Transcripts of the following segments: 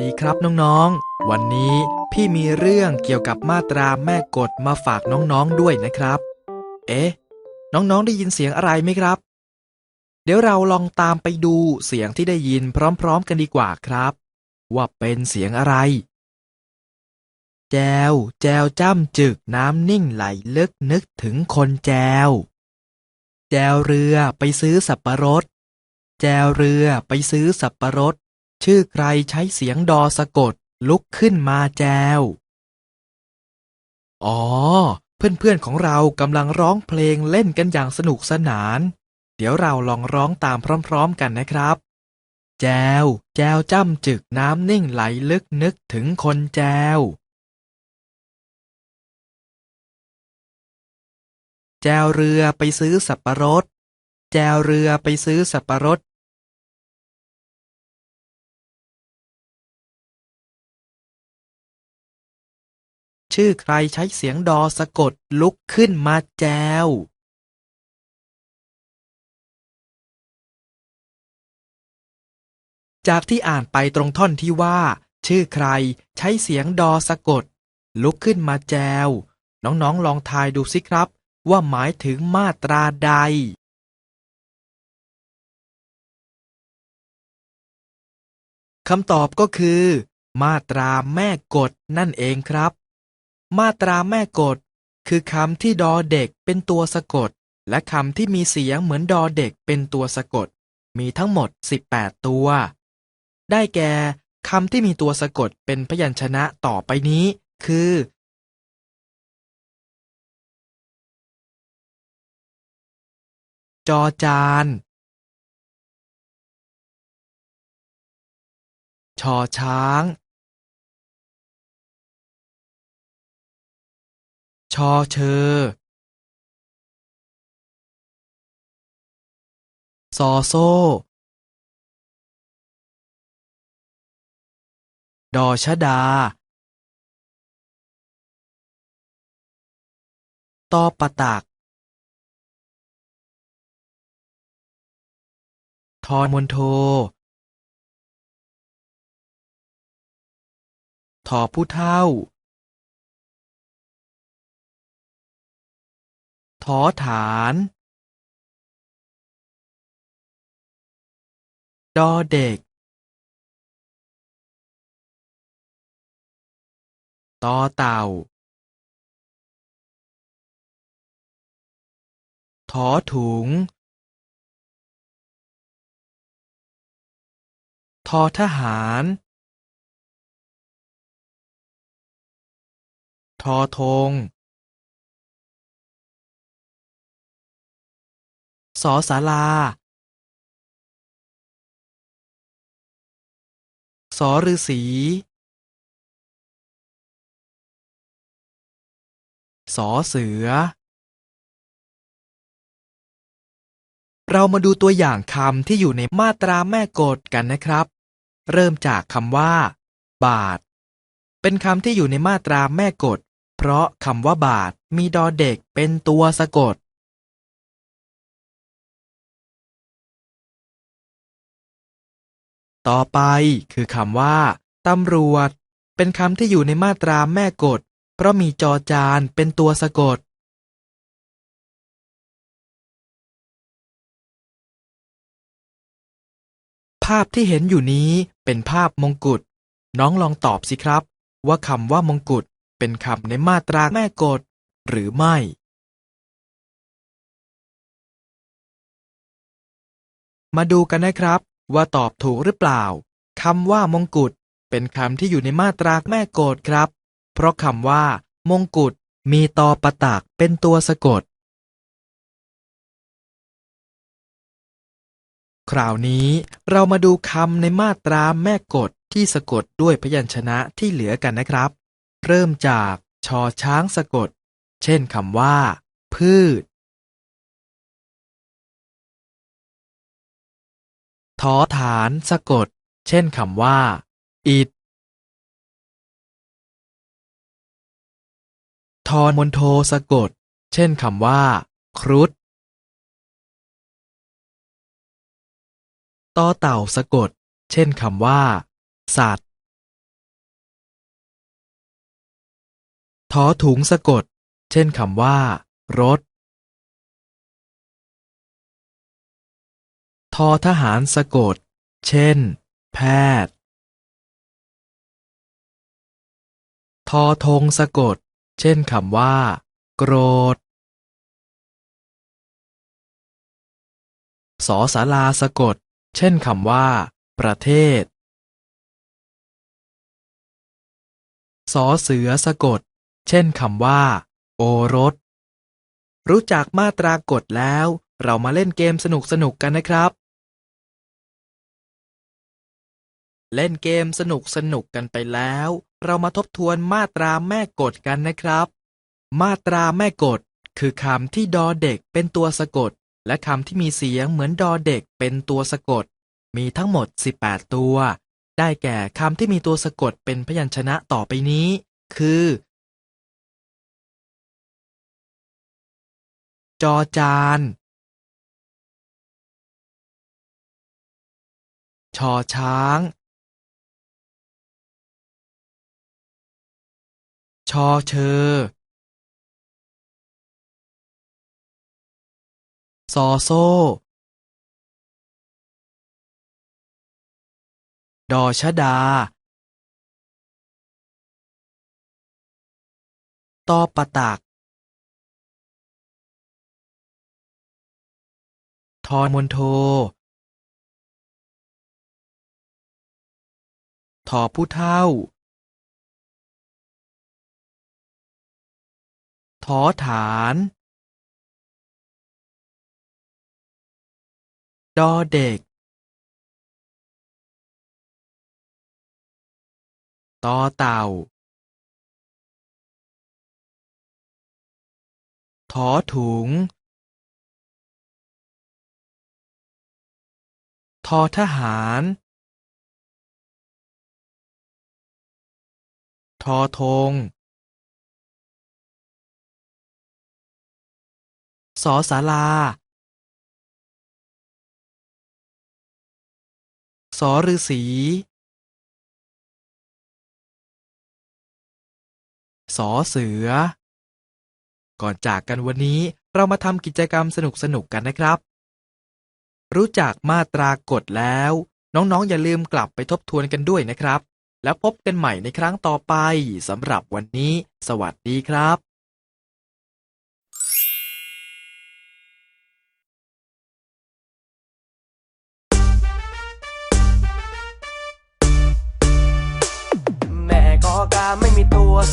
ดีครับน้องๆ วันนี้พี่มีเรื่องเกี่ยวกับมาตราแม่กฎมาฝากน้องๆด้วยนะครับ เอ๊ะ น้องๆได้ยินเสียงอะไรไหมครับ เดี๋ยวเราลองตามไปดูเสียงที่ได้ยินพร้อมๆกันดีกว่าครับ ว่าเป็นเสียงอะไร แจว แจวจ้ำจึกน้ำนิ่งไหลลึกนึกถึงคนแจว แจวเรือไปซื้อสับปะรด แจวเรือไปซื้อสับปะรด ชื่อใครใช้เสียงดอสะกด ลุกขึ้นมาแจว อ๋อ เพื่อนๆของเรากำลังร้องเพลงเล่นกันอย่างสนุกสนาน เดี๋ยวเราลองร้องตามพร้อมๆกันนะครับ แจว แจวจ้ำจึกน้ำนิ่งไหลลึกนึกถึงคนแจว แจวเรือไปซื้อสับปะรด แจวเรือไปซื้อสับปะรด ชื่อใครใช้เสียงดอสะกดลุกขึ้นมาแจวจากที่อ่านไปตรงท่อนที่ว่า ชื่อใครใช้เสียงดอสะกด ลุกขึ้นมาแจว น้องๆลองทายดูสิครับ ว่าหมายถึงมาตราใด คำตอบก็คือ มาตราแม่กฎนั่นเองครับ มาตราแม่กฎ คือคำที่ดอเด็กเป็นตัวสะกด และคำที่มีเสียงเหมือนดอเด็กเป็นตัวสะกด มีทั้งหมด 18 ตัว ได้แก่คำที่มีตัวสะกดเป็นพยัญชนะต่อไปนี้ คือ จอจาน ชอช้าง อเชอซอโซ ดอชดา ตอปะตัก ทอมนโท ทอผู้เท่า ทอฐานดอเด็กตอเต่าทอถุงทอทหารทอธง สอสาราสอฤาษีสอเสือ เรามาดูตัวอย่างคำที่อยู่ในมาตราแม่กฎกันนะครับ เริ่มจากคำว่า บาท เป็นคำที่อยู่ในมาตราแม่กฎ เพราะคำว่าบาทมีดอเด็กเป็นตัวสะกด ต่อไปคือคำว่าตำรวจ เป็นคำที่อยู่ในมาตราแม่กฎ เพราะมีจอจานเป็นตัวสะกด ภาพที่เห็นอยู่นี้เป็นภาพมงกุฎ น้องลองตอบสิครับ ว่าคำว่ามงกุฎเป็นคำในมาตราแม่กฎ หรือไม่มาดูกันนะครับ ว่าตอบถูกหรือเปล่าคำว่ามงกุฎเป็นคำที่อยู่ในมาตราแม่กฎครับ เพราะคำว่า มงกุฎมีตอประตักเป็นตัวสะกด คราวนี้เรามาดูคำในมาตราแม่กฎที่สะกดด้วยพยัญชนะที่เหลือกันนะครับ เริ่มจากชอช้างสะกด เช่นคำว่า พืช ท้อฐานสะกด เช่นคำว่า อิดทอนมนโทสะกด เช่นคำว่า ครุฑต่อเต่าสะกด เช่นคำว่า สัตว์ท้อถุงสะกด เช่นคำว่า รถ ทอทหารสะกด เช่น แพทย์ ทอธงสะกด เช่นคำว่า โกรธ สอสาราสะกด เช่นคำว่า ประเทศ สอเสือสะกด เช่นคำว่า โอรส รู้จักมาตรากฎแล้วเรามาเล่นเกมสนุกๆกันนะครับ เล่นเกมสนุกสนุกกันไปแล้ว เรามาทบทวนมาตราแม่กฎกันนะครับ มาตราแม่กฎ คือคำที่ดอเด็กเป็นตัวสะกด และคำที่มีเสียงเหมือนดอเด็กเป็นตัวสะกด มีทั้งหมด 18 ตัว ได้แก่คำที่มีตัวสะกดเป็นพยัญชนะต่อไปนี้ คือ จอจาน ชอช้าง ชอเชอ ซอโซ่ ดอชดา ตอปะตัก ทอมนโท ทอผู้เท่า ทอฐานดอเด็กตอเต่าทอถุงทอทหารทอธง สอสาราสอฤาษีสอเสือ ก่อนจากกันวันนี้เรามาทำกิจกรรมสนุกๆกันนะครับ รู้จักมาตรากฎแล้ว น้องๆ อย่าลืมกลับไปทบทวนกันด้วยนะครับ แล้วพบกันใหม่ในครั้งต่อไปสำหรับวันนี้ สวัสดีครับ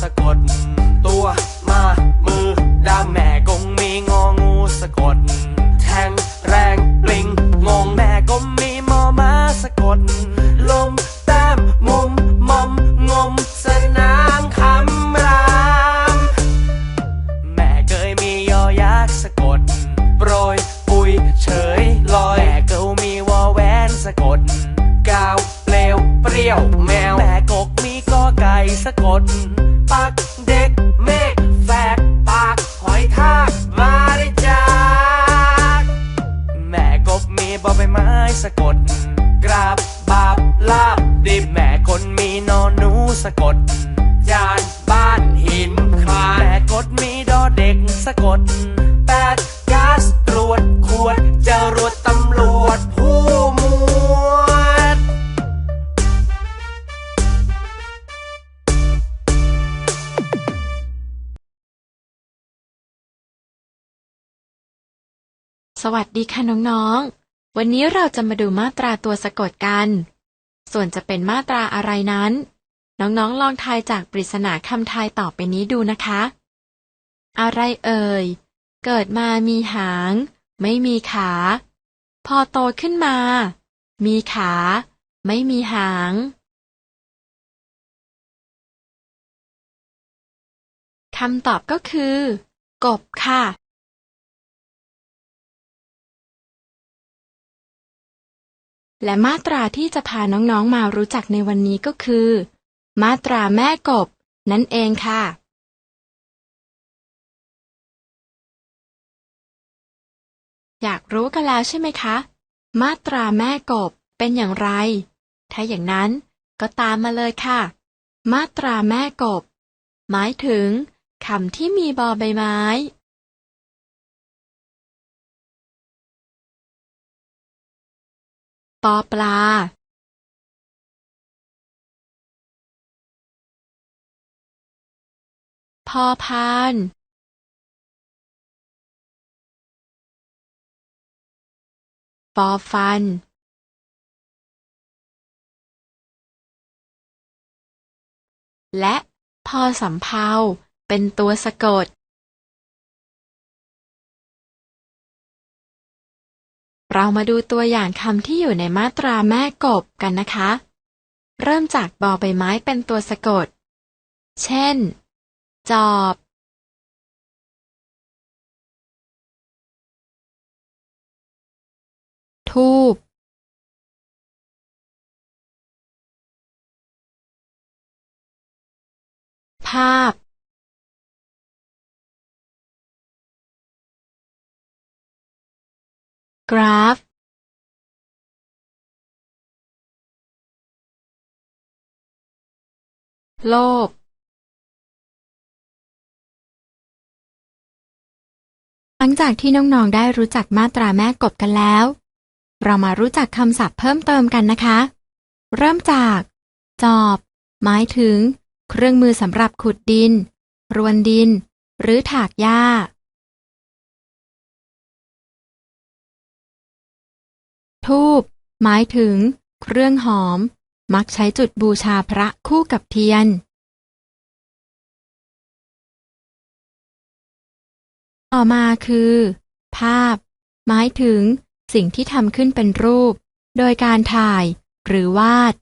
สะกด ตัวมามือดาแม่กงมีงองูสะกด แทงแรงปลิงงงแม่กงมีมอม้าสะกด ลมแต้มมุมมอมงมสนามคำรามแม่เคยมียอยักษ์สะกด โปรยปุยเฉยลอยแม่เกามีวอแวนสะกดกาวเปลวเปรี้ยวแมวแม่กกมีกอไก่สะกด ปักเด็กเมฆแฝกปากหอยทากมาได้จากแม่กบมีบอใบไม้สะกด กราบบาบลาบดิบแม่คนมีนอนหนูสะกด จานบ้านหินคลานแม่กดมีดอเด็กสะกดแปด สวัสดีค่ะน้องๆ วันนี้เราจะมาดูมาตราตัวสะกดกัน ส่วนจะเป็นมาตราอะไรนั้น น้องๆ ลองทายจากปริศนาคำทายต่อไปนี้ดูนะคะ อะไรเอ่ย เกิดมามีหาง ไม่มีขา พอโตขึ้นมา มีขา ไม่มีหาง คำตอบก็คือ กบค่ะ และมาตราที่จะพาน้องๆมารู้จักในวันนี้ก็คือ มาตราแม่กบ นั่นเองค่ะ อยากรู้กันแล้วใช่ไหมคะ มาตราแม่กบเป็นอย่างไร ถ้าอย่างนั้นก็ตามมาเลยค่ะ มาตราแม่กบ หมายถึงคำที่มีบอใบไม้ ปอปลาพอพาน ฟอฟัน และพอสำเภาเป็นตัวสะกด เรามาดูตัวอย่างคำที่อยู่ในมาตราแม่กบกันนะคะ เริ่มจากบอใบไม้เป็นตัวสะกด เช่น จอบ ทูบภาพ กราฟโลภหลังจากที่น้องๆ ได้รู้จักมาตราแม่กบกันแล้ว เรามารู้จักคำศัพท์เพิ่มเติมกันนะคะ เริ่มจาก จอบ หมายถึง เครื่องมือสำหรับขุดดิน รวนดิน หรือถากหญ้า ทูบหมายถึง เครื่องหอม มักใช้จุดบูชาพระคู่กับเทียน ต่อมาคือ ภาพ หมายถึง สิ่งที่ทำขึ้นเป็นรูป โดยการถ่าย หรือวาด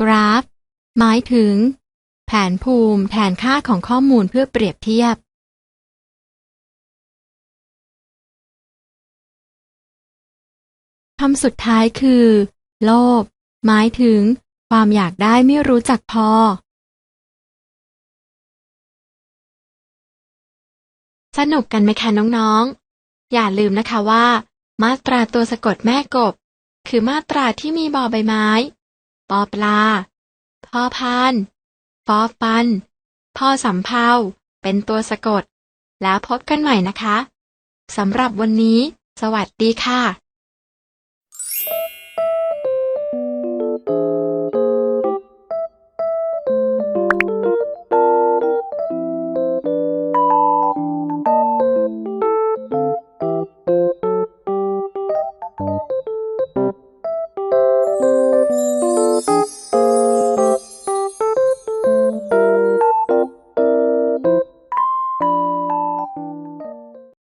กราฟ หมายถึง แผนภูมิแทนค่าของข้อมูลเพื่อเปรียบเทียบ คำสุดท้ายคือ โลภหมายถึง ความอยากได้ไม่รู้จักพอ สนุกกันไหมคะน้องๆ อย่าลืมนะคะว่า มาตราตัวสะกดแม่กบ คือมาตราที่มีบอใบไม้ ปอปลา พอพานฟอฟัน พอสำเภาเป็นตัวสะกด แล้วพบกันใหม่นะคะ สำหรับวันนี้ สวัสดีค่ะ